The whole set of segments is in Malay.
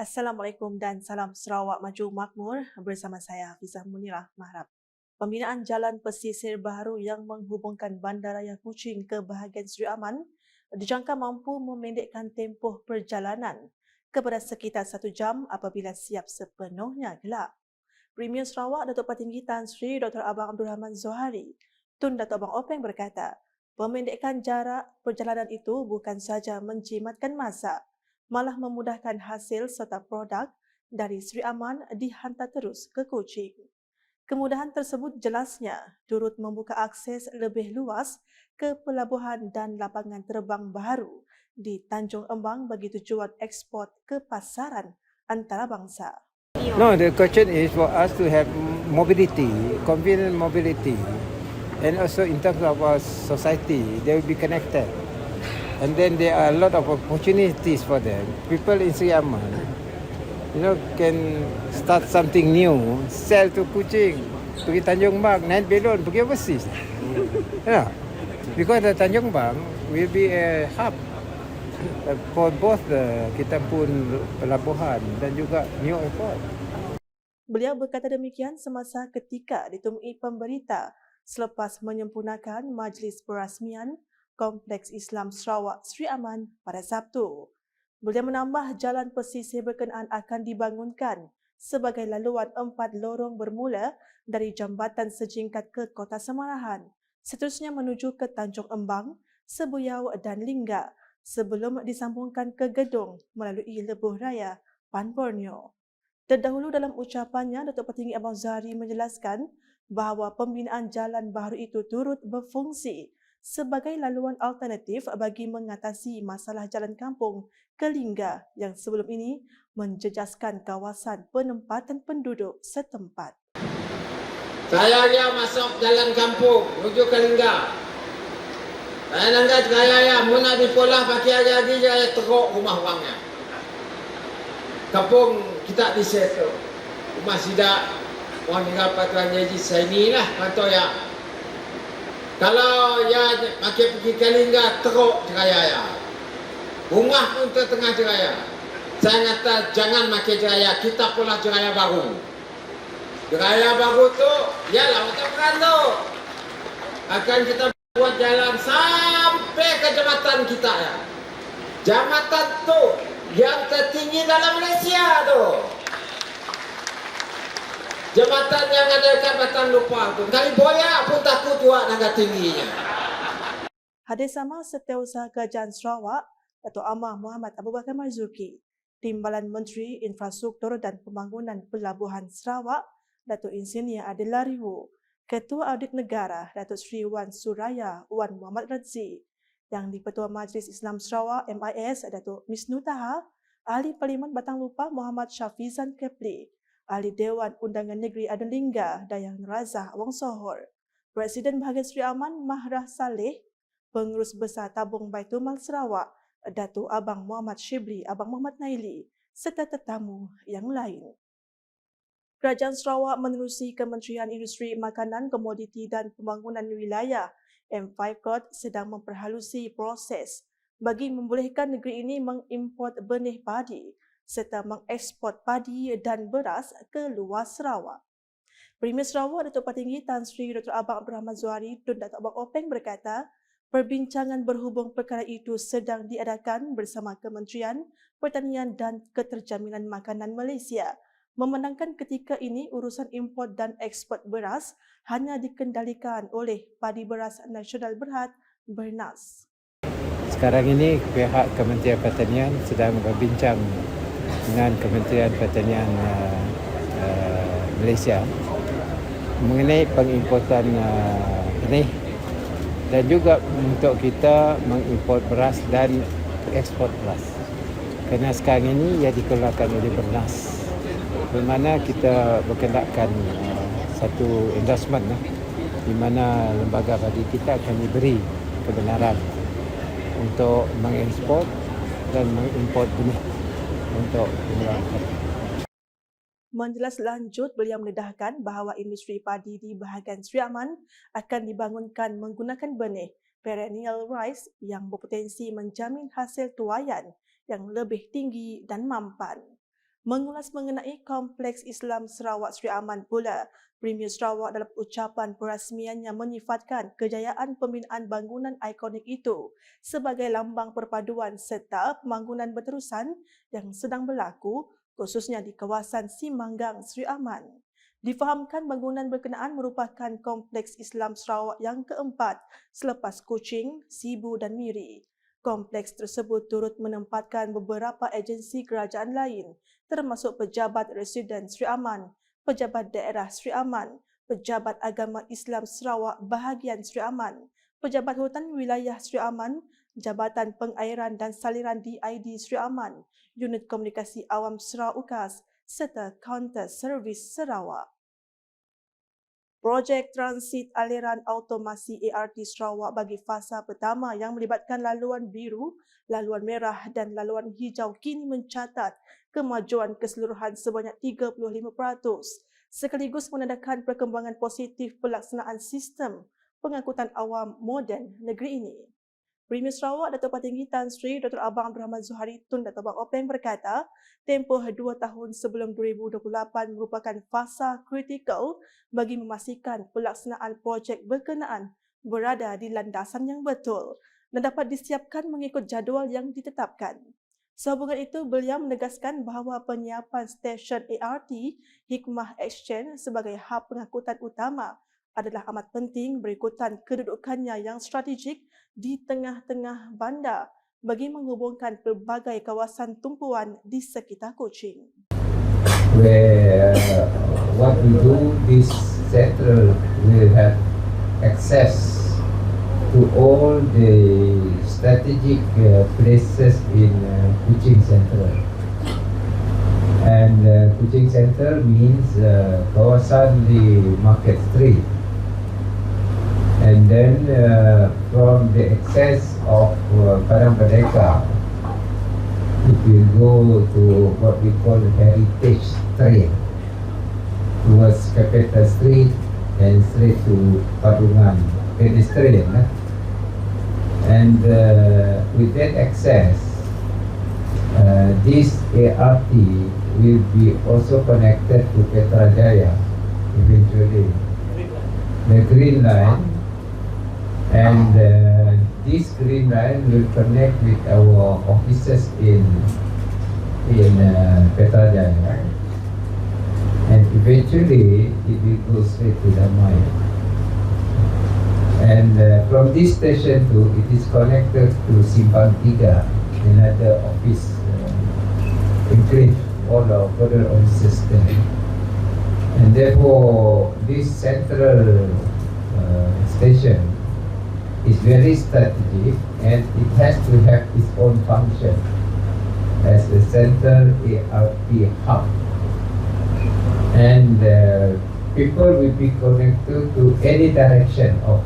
Assalamualaikum dan salam Sarawak Maju Makmur bersama saya Hafizah Munirah Mahrab. Pembinaan jalan pesisir baru yang menghubungkan Bandaraya Kuching ke bahagian Seri Aman dijangka mampu memendekkan tempoh perjalanan kepada sekitar satu jam apabila siap sepenuhnya gelap. Premier Sarawak Datuk Patinggi Tan Sri Dr. Abang Abdul Rahman Zohari Tun Datuk Abang Openg berkata, Pemendekkan jarak perjalanan itu bukan saja menjimatkan masa, malah memudahkan hasil serta produk dari Sri Aman dihantar terus ke Kuching. Kemudahan tersebut jelasnya turut membuka akses lebih luas ke pelabuhan dan lapangan terbang baru di Tanjung Embang bagi tujuan ekspor ke pasaran antarabangsa. No, the question is for us to have mobility, convenient mobility. And also in terms of our society, they will be connected. And then there are a lot of opportunities for them. People in Siaman, you know, can start something new, sell to Kuching, pergi Tanjung Bang, naik belon, pergi overseas. yeah. Because the Tanjung Bang will be a hub uh, for both the kita pun pelabuhan dan juga new airport. Beliau berkata demikian semasa ketika ditemui pemberita selepas menyempurnakan Majlis Perasmian Kompleks Islam Sarawak Sri Aman pada Sabtu. Beliau menambah jalan pesisir berkenaan akan dibangunkan sebagai laluan empat lorong bermula dari Jambatan Sejingkat ke Kota Semarahan, seterusnya menuju ke Tanjung Embang, Sebuyau dan Lingga sebelum disambungkan ke Gedung melalui Lebuh Raya, Pan Borneo. Terdahulu dalam ucapannya, Datuk Petinggi Abang Zahari menjelaskan bahawa pembinaan jalan baru itu turut berfungsi sebagai laluan alternatif bagi mengatasi masalah jalan kampung ke Lingga yang sebelum ini menjejaskan kawasan penempatan penduduk setempat. Saya dia masuk jalan kampung menuju ke Lingga. Saya nangkat saya ya muna di pola pakai lagi saya teruk rumah orangnya. Kampung kita di situ. Rumah sidak orang tinggal patuan jadi saya ni lah patut ya. Kalau ya makin pergi ke Lingga teruk ceraya ya. Rumah pun tertengah ceraya. Saya kata jangan makin ceraya, kita pula ceraya baru. Ceraya baru tu, ya lah macam kan tu. Akan kita buat jalan sampai ke jambatan kita ya. Jambatan tu yang tertinggi dalam Malaysia tu. Jambatan yang ada kat Batang Lupa tu. Kali boya pun takut juga naga tingginya. Hadir sama Setiausaha Kerajaan Sarawak, Datuk Amah Muhammad Abu Bakar Marzuki, Timbalan Menteri Infrastruktur dan Pembangunan Pelabuhan Sarawak, Datuk Insinyur Lariwu, Ketua Audit Negara, Datuk Sri Wan Suraya Wan Muhammad Razi, Yang di-Pertua Majlis Islam Sarawak MIS, Datuk Misnu Taha, Ahli Parlimen Batang Lupa Muhammad Syafizan Kepli, Ahli Dewan Undangan Negeri Adalingga Dayang Razah Wong Sohor, Presiden Bahagian Seri Aman Mahrah Saleh, Pengurus Besar Tabung Baitumal Sarawak, Datuk Abang Muhammad Shibli Abang Muhammad Naili, serta tetamu yang lain. Kerajaan Sarawak menerusi Kementerian Industri Makanan, Komoditi dan Pembangunan Wilayah M5 Code sedang memperhalusi proses bagi membolehkan negeri ini mengimport benih padi serta mengeksport padi dan beras ke luar Sarawak. Premier Sarawak Datuk Patinggi Tan Sri Dr. Abang Abdul Rahman Zuhari Tun Datuk Abang Openg berkata, perbincangan berhubung perkara itu sedang diadakan bersama Kementerian Pertanian dan Keterjaminan Makanan Malaysia memandangkan ketika ini urusan import dan ekspor beras hanya dikendalikan oleh Padi Beras Nasional Berhad Bernas. Sekarang ini pihak Kementerian Pertanian sedang berbincang dengan Kementerian Pertanian uh, uh, Malaysia mengenai pengimportan uh, benih dan juga untuk kita mengimport beras dan ekspor beras. Kerana sekarang ini ia dikeluarkan oleh Bernas. Di mana kita berkendakkan uh, satu endorsement uh, di mana lembaga bagi kita akan diberi kebenaran untuk mengekspor dan mengimport benih untuk menerangkan. Menjelas lanjut, beliau mendedahkan bahawa industri padi di bahagian Sri Aman akan dibangunkan menggunakan benih perennial rice yang berpotensi menjamin hasil tuayan yang lebih tinggi dan mampan. Mengulas mengenai Kompleks Islam Sarawak Sri Aman pula, Premier Sarawak dalam ucapan perasmiannya menyifatkan kejayaan pembinaan bangunan ikonik itu sebagai lambang perpaduan serta pembangunan berterusan yang sedang berlaku khususnya di kawasan Simanggang Sri Aman. Difahamkan bangunan berkenaan merupakan Kompleks Islam Sarawak yang keempat selepas Kuching, Sibu dan Miri. Kompleks tersebut turut menempatkan beberapa agensi kerajaan lain termasuk Pejabat Residen Sri Aman Pejabat Daerah Sri Aman, Pejabat Agama Islam Sarawak Bahagian Sri Aman, Pejabat Hutan Wilayah Sri Aman, Jabatan Pengairan dan Saliran DID Sri Aman, Unit Komunikasi Awam Sarawak UKAS serta Counter Service Sarawak. Projek Transit Aliran Automasi ART Sarawak bagi fasa pertama yang melibatkan laluan biru, laluan merah dan laluan hijau kini mencatat kemajuan keseluruhan sebanyak 35% sekaligus menandakan perkembangan positif pelaksanaan sistem pengangkutan awam moden negeri ini. Premier Sarawak Datuk Patinggi Tan Sri Dr. Abang Abdul Rahman Zuhari Tun Datuk Abang Openg berkata, tempoh dua tahun sebelum 2028 merupakan fasa kritikal bagi memastikan pelaksanaan projek berkenaan berada di landasan yang betul dan dapat disiapkan mengikut jadual yang ditetapkan. Sehubungan itu, beliau menegaskan bahawa penyiapan stesen ART Hikmah Exchange sebagai hub pengangkutan utama adalah amat penting berikutan kedudukannya yang strategik di tengah-tengah bandar bagi menghubungkan pelbagai kawasan tumpuan di sekitar Kuching. Where uh, what we do, this central will have access to all the strategic uh, places in uh, Kuching Central. And uh, Kuching Central means uh, kawasan the Market Street. And then uh, from the excess of uh, Padang Merdeka, it will go to what we call Heritage Trail towards Capital Street and straight to Padungan pedestrian. Eh? And uh, with that access, uh, this ART will be also connected to Petrajaya eventually. The Green Line and uh, this green line will connect with our offices in in uh, Petrajaya and eventually it will go straight to the mine. And uh, from this station to it is connected to Simpang Tiga, another office uh, enclave, all our further offices there. And therefore, this central uh, station is very strategic and it has to have its own function as a central ARP hub. And uh, people will be connected to any direction of.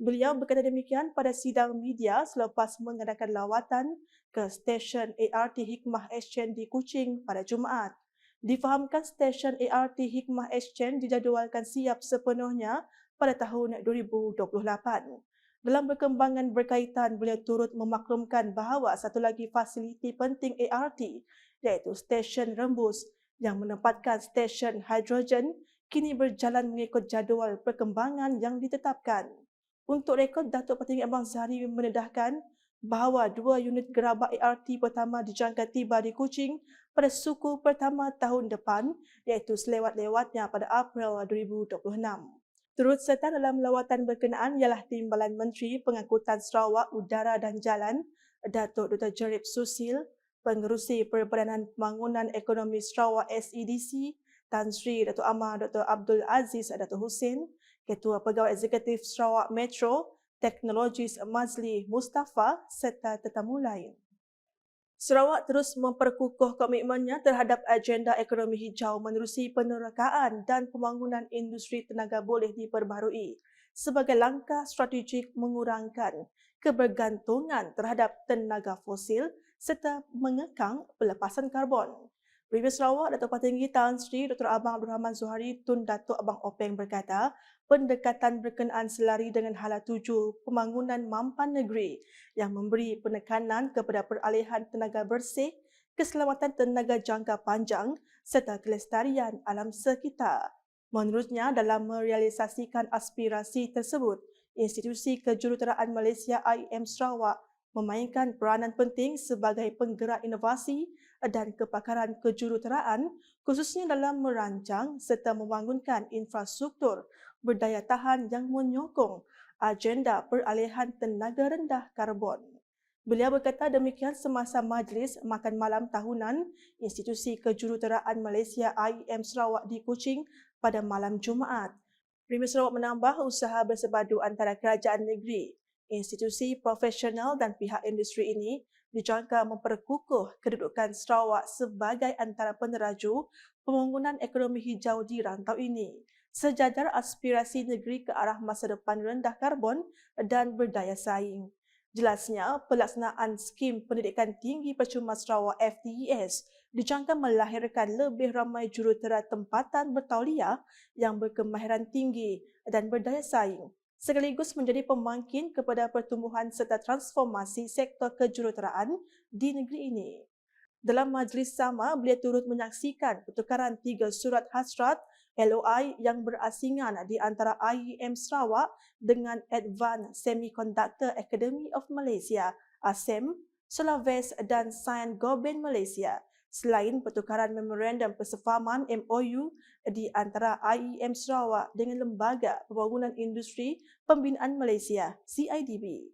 Beliau berkata demikian pada sidang media selepas mengadakan lawatan ke stesen ART Hikmah Exchange di Kuching pada Jumaat. Difahamkan stesen ART Hikmah Exchange dijadualkan siap sepenuhnya pada tahun 2028. Dalam perkembangan berkaitan, beliau turut memaklumkan bahawa satu lagi fasiliti penting ART iaitu stesen rembus yang menempatkan stesen hidrogen kini berjalan mengikut jadual perkembangan yang ditetapkan. Untuk rekod, Datuk Petinggi Abang Zahari menedahkan bahawa dua unit gerabak ART pertama dijangka tiba di Kuching pada suku pertama tahun depan iaitu selewat-lewatnya pada April 2026. Turut serta dalam lawatan berkenaan ialah Timbalan Menteri Pengangkutan Sarawak Udara dan Jalan, Datuk Dr. Jerip Susil, Pengerusi Perbadanan Pembangunan Ekonomi Sarawak SEDC, Tan Sri Datuk Amar Dr. Abdul Aziz Datuk Hussein, Ketua Pegawai Eksekutif Sarawak Metro, Teknologis Mazli Mustafa serta tetamu lain. Sarawak terus memperkukuh komitmennya terhadap agenda ekonomi hijau menerusi penerokaan dan pembangunan industri tenaga boleh diperbaharui sebagai langkah strategik mengurangkan kebergantungan terhadap tenaga fosil serta mengekang pelepasan karbon. Premier Sarawak Datuk Patinggi Tan Sri Dr. Abang Abdul Rahman Zuhari Tun Datuk Abang Openg berkata, pendekatan berkenaan selari dengan hala tuju pembangunan mampan negeri yang memberi penekanan kepada peralihan tenaga bersih keselamatan tenaga jangka panjang serta kelestarian alam sekitar. Menurutnya, dalam merealisasikan aspirasi tersebut, institusi kejuruteraan Malaysia IM Sarawak memainkan peranan penting sebagai penggerak inovasi dan kepakaran kejuruteraan khususnya dalam merancang serta membangunkan infrastruktur berdaya tahan yang menyokong agenda peralihan tenaga rendah karbon. Beliau berkata demikian semasa majlis makan malam tahunan Institusi Kejuruteraan Malaysia IEM Sarawak di Kuching pada malam Jumaat. Premier Sarawak menambah usaha bersepadu antara kerajaan negeri, institusi profesional dan pihak industri ini dijangka memperkukuh kedudukan Sarawak sebagai antara peneraju pembangunan ekonomi hijau di rantau ini sejajar aspirasi negeri ke arah masa depan rendah karbon dan berdaya saing. Jelasnya, pelaksanaan skim pendidikan tinggi percuma Sarawak FTES dijangka melahirkan lebih ramai jurutera tempatan bertauliah yang berkemahiran tinggi dan berdaya saing sekaligus menjadi pemangkin kepada pertumbuhan serta transformasi sektor kejuruteraan di negeri ini. Dalam majlis sama, beliau turut menyaksikan pertukaran tiga surat hasrat LOI yang berasingan di antara IEM Sarawak dengan Advanced Semiconductor Academy of Malaysia, ASEM, Sulawesi dan Sains Goben Malaysia. Selain pertukaran memorandum persefahaman MOU di antara IEM Sarawak dengan Lembaga Pembangunan Industri Pembinaan Malaysia, CIDB.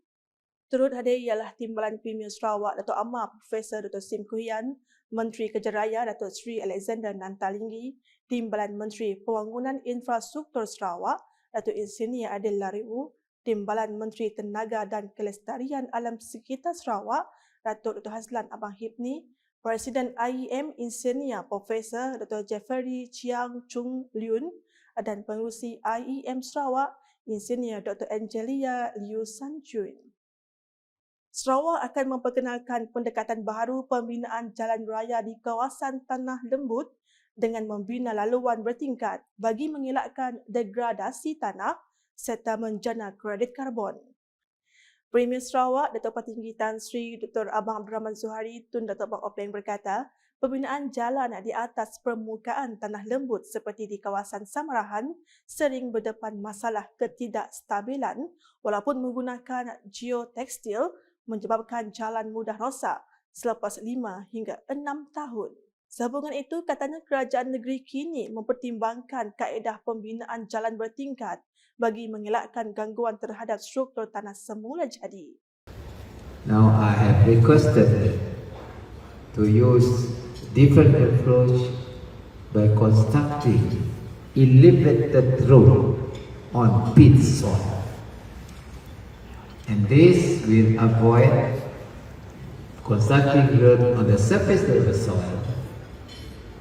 Turut hadir ialah Timbalan Premier Sarawak Dato' Amar Profesor Dr. Sim Kuhian, Menteri Kerja Raya Dato' Sri Alexander Nantalinggi, Timbalan Menteri Pembangunan Infrastruktur Sarawak, Datuk Insinyur Adil Lariu, Timbalan Menteri Tenaga dan Kelestarian Alam Sekitar Sarawak, Datuk Dr. Haslan Abang Hipni, Presiden IEM Insinyur Profesor Dr. Jeffrey Chiang Chung Liun dan Pengurusi IEM Sarawak, Insinyur Dr. Angelia Liu San Chun. Sarawak akan memperkenalkan pendekatan baru pembinaan jalan raya di kawasan Tanah Lembut dengan membina laluan bertingkat bagi mengelakkan degradasi tanah serta menjana kredit karbon. Premier Sarawak, Datuk Patinggi Tan Sri Dr. Abang Abdul Rahman Zuhari Tun Datuk Abang Openg berkata, pembinaan jalan di atas permukaan tanah lembut seperti di kawasan Samarahan sering berdepan masalah ketidakstabilan walaupun menggunakan geotekstil menyebabkan jalan mudah rosak selepas 5 hingga 6 tahun. Sambungan itu katanya kerajaan negeri kini mempertimbangkan kaedah pembinaan jalan bertingkat bagi mengelakkan gangguan terhadap struktur tanah semula jadi. Now I have requested to use different approach by constructing elevated road on pit soil. And this will avoid constructing road on the surface of the soil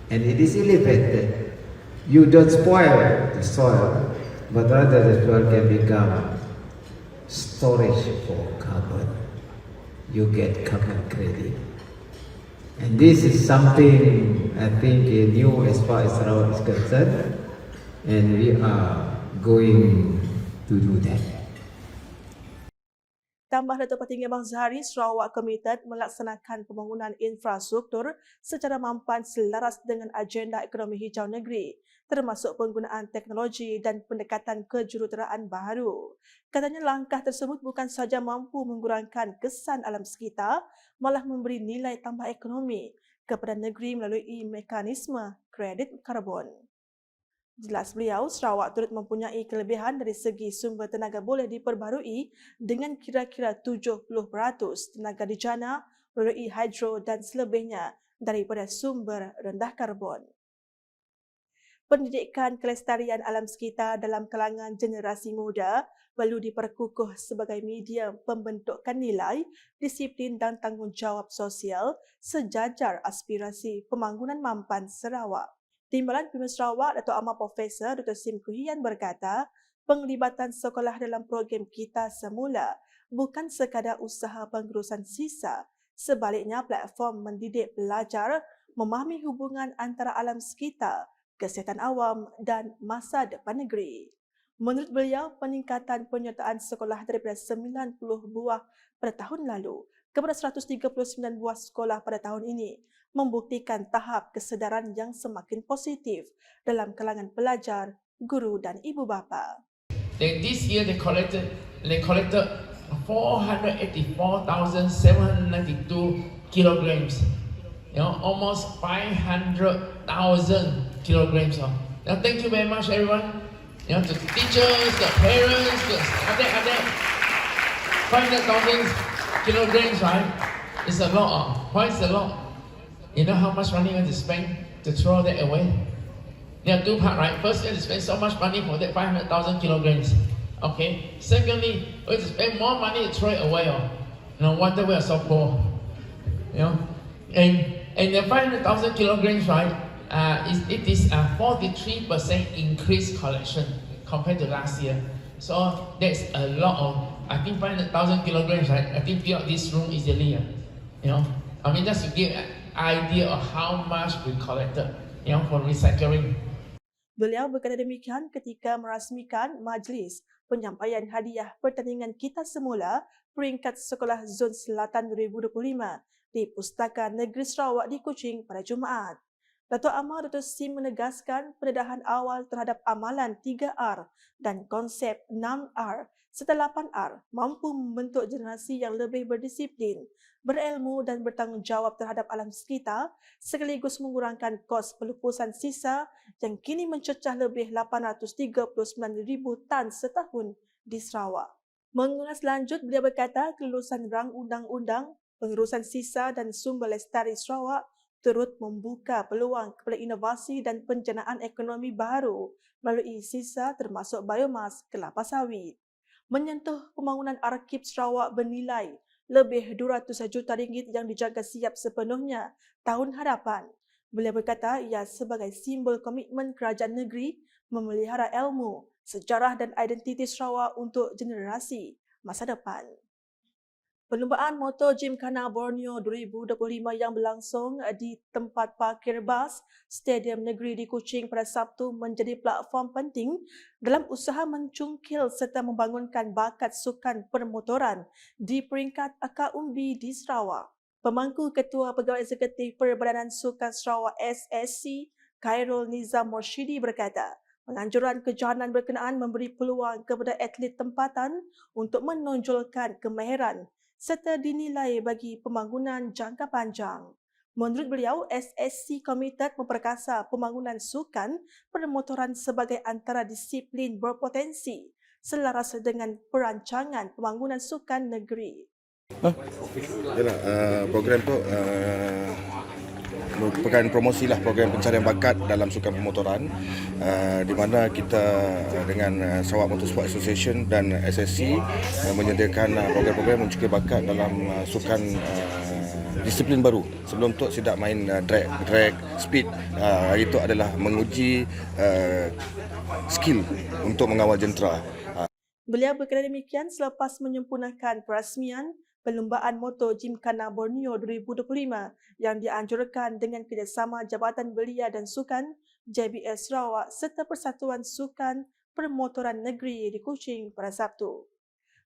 and it is elevated, you don't spoil the soil, but rather the soil can become storage for carbon. You get carbon credit. And this is something I think new as far as Sarawak is concerned, and we are going to do that. Tambah Datuk Patinggi Abang Zahari, Sarawak komited melaksanakan pembangunan infrastruktur secara mampan selaras dengan agenda ekonomi hijau negeri, termasuk penggunaan teknologi dan pendekatan kejuruteraan baru. Katanya langkah tersebut bukan sahaja mampu mengurangkan kesan alam sekitar, malah memberi nilai tambah ekonomi kepada negeri melalui mekanisme kredit karbon. Jelas beliau, Sarawak turut mempunyai kelebihan dari segi sumber tenaga boleh diperbarui dengan kira-kira 70% tenaga dijana melalui hidro dan selebihnya daripada sumber rendah karbon. Pendidikan kelestarian alam sekitar dalam kalangan generasi muda perlu diperkukuh sebagai medium pembentukan nilai, disiplin dan tanggungjawab sosial sejajar aspirasi pembangunan mampan Sarawak. Timbalan Premier Sarawak Dato' Amar Profesor Dr. Sim Kuhian berkata, penglibatan sekolah dalam program kita semula bukan sekadar usaha pengurusan sisa, sebaliknya platform mendidik pelajar memahami hubungan antara alam sekitar, kesihatan awam dan masa depan negeri. Menurut beliau, peningkatan penyertaan sekolah daripada 90 buah pada tahun lalu kepada 139 buah sekolah pada tahun ini membuktikan tahap kesedaran yang semakin positif dalam kalangan pelajar, guru dan ibu bapa. This year they collected they collected 484,792 kilograms. You know, almost 500,000 kilograms. Oh. Now, thank you very much, everyone. You know, the teachers, the parents, the other, other 500,000 kilograms, right? It's a lot. Oh. Why is a lot? You know how much money you have to spend to throw that away? There are two parts, right? First, you have to spend so much money for that 500,000 kilograms. Okay. Secondly, we have to spend more money to throw it away. Oh. No wonder we are so poor. You know, and and the 500,000 kilograms, right? Uh, it is a 43% increase collection compared to last year. So that's a lot of, I think 500,000 kilograms, right? I think fill this room easily. Uh, you know, I mean, just to give idea of how much we collected, you know, for recycling. Beliau berkata demikian ketika merasmikan majlis penyampaian hadiah pertandingan kita semula peringkat sekolah Zon Selatan 2025 di Pustaka Negeri Sarawak di Kuching pada Jumaat. Datuk Amar Datuk Sim menegaskan pendedahan awal terhadap amalan 3R dan konsep 6R serta 8R mampu membentuk generasi yang lebih berdisiplin, berilmu dan bertanggungjawab terhadap alam sekitar sekaligus mengurangkan kos pelupusan sisa yang kini mencecah lebih 839,000 tan setahun di Sarawak. Mengulas lanjut, beliau berkata kelulusan rang undang-undang, pengurusan sisa dan sumber lestari Sarawak turut membuka peluang kepada inovasi dan penjanaan ekonomi baru melalui sisa termasuk biomas kelapa sawit. Menyentuh pembangunan arkib Sarawak bernilai lebih 200 juta ringgit yang dijaga siap sepenuhnya tahun hadapan. Beliau berkata ia sebagai simbol komitmen kerajaan negeri memelihara ilmu, sejarah dan identiti Sarawak untuk generasi masa depan. Perlumbaan motor Gymkhana Borneo 2025 yang berlangsung di tempat parkir bas Stadium Negeri di Kuching pada Sabtu menjadi platform penting dalam usaha mencungkil serta membangunkan bakat sukan permotoran di peringkat akar umbi di Sarawak. Pemangku Ketua Pegawai Eksekutif Perbadanan Sukan Sarawak SSC, Khairul Nizam Morshidi berkata, Penganjuran kejohanan berkenaan memberi peluang kepada atlet tempatan untuk menonjolkan kemahiran serta dinilai bagi pembangunan jangka panjang. Menurut beliau, SSC komited memperkasa pembangunan sukan permotoran sebagai antara disiplin berpotensi selaras dengan perancangan pembangunan sukan negeri. Yalah, uh, program tu uh, merupakan promosi lah program pencarian bakat dalam sukan pemotoran uh, di mana kita dengan uh, Sarawak Motorsport Association dan SSC uh, menyediakan uh, program-program mencari bakat dalam uh, sukan uh, disiplin baru. Sebelum tu tidak main uh, drag, drag, speed. Uh, itu adalah menguji uh, skill untuk mengawal jentera. Beliau berkata demikian selepas menyempurnakan perasmian Perlumbaan Motor Gymkhana Borneo 2025 yang dianjurkan dengan kerjasama Jabatan Belia dan Sukan, JBS Sarawak serta Persatuan Sukan Permotoran Negeri di Kuching pada Sabtu.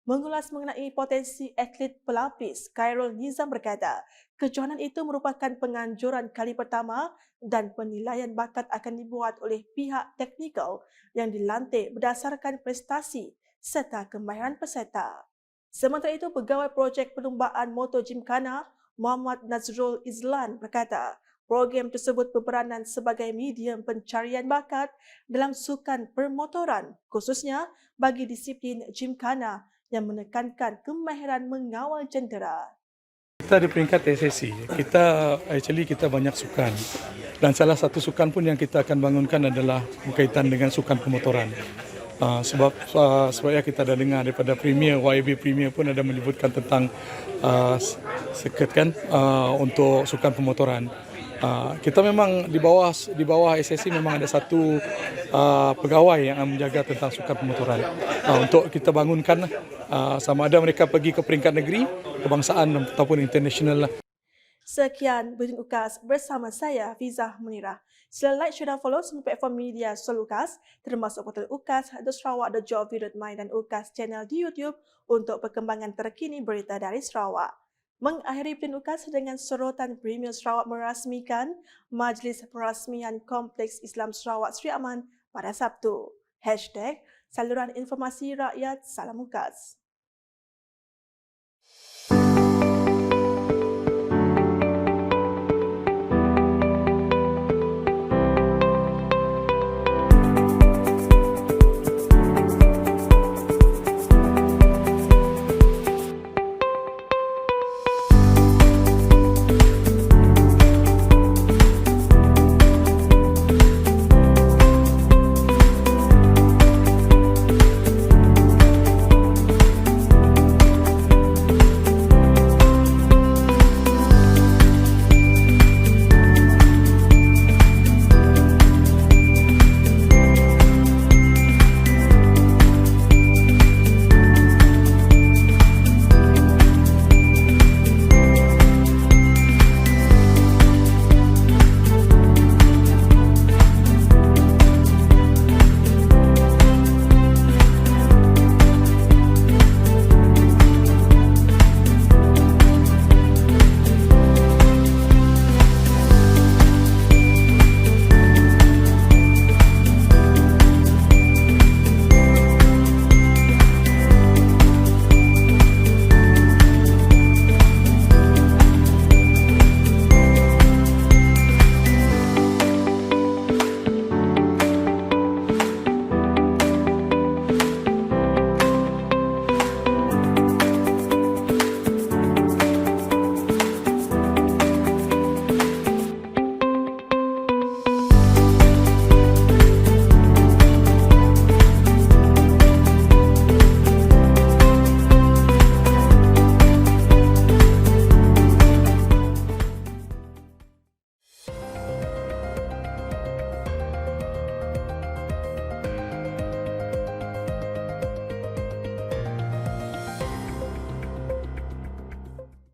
Mengulas mengenai potensi atlet pelapis, Khairul Nizam berkata, kejohanan itu merupakan penganjuran kali pertama dan penilaian bakat akan dibuat oleh pihak teknikal yang dilantik berdasarkan prestasi serta kemahiran peserta. Sementara itu, Pegawai Projek Perlumbaan Motor Gymkhana, Muhammad Nazrul Izlan berkata, program tersebut berperanan sebagai medium pencarian bakat dalam sukan permotoran, khususnya bagi disiplin Gymkhana yang menekankan kemahiran mengawal jentera. Kita di peringkat SSC, kita actually kita banyak sukan. Dan salah satu sukan pun yang kita akan bangunkan adalah berkaitan dengan sukan pemotoran. Uh, sebab uh, sebabnya kita dah dengar daripada Premier YB Premier pun ada menyebutkan tentang uh, seket kan uh, untuk sukan pemotoran. Uh, kita memang di bawah di bawah SSC memang ada satu uh, pegawai yang menjaga tentang sukan pemotoran uh, untuk kita bangunkan uh, sama ada mereka pergi ke peringkat negeri, kebangsaan ataupun international lah. Sekian Buletin UKAS bersama saya Fiza Munirah. Sila like, share dan follow semua platform media sosial UKAS termasuk portal UKAS, The Sarawak, The Job, dan UKAS channel di YouTube untuk perkembangan terkini berita dari Sarawak. Mengakhiri pilihan ukas dengan sorotan Premier Sarawak merasmikan Majlis Perasmian Kompleks Islam Sarawak Sri Aman pada Sabtu. Hashtag saluran informasi rakyat salam ukas.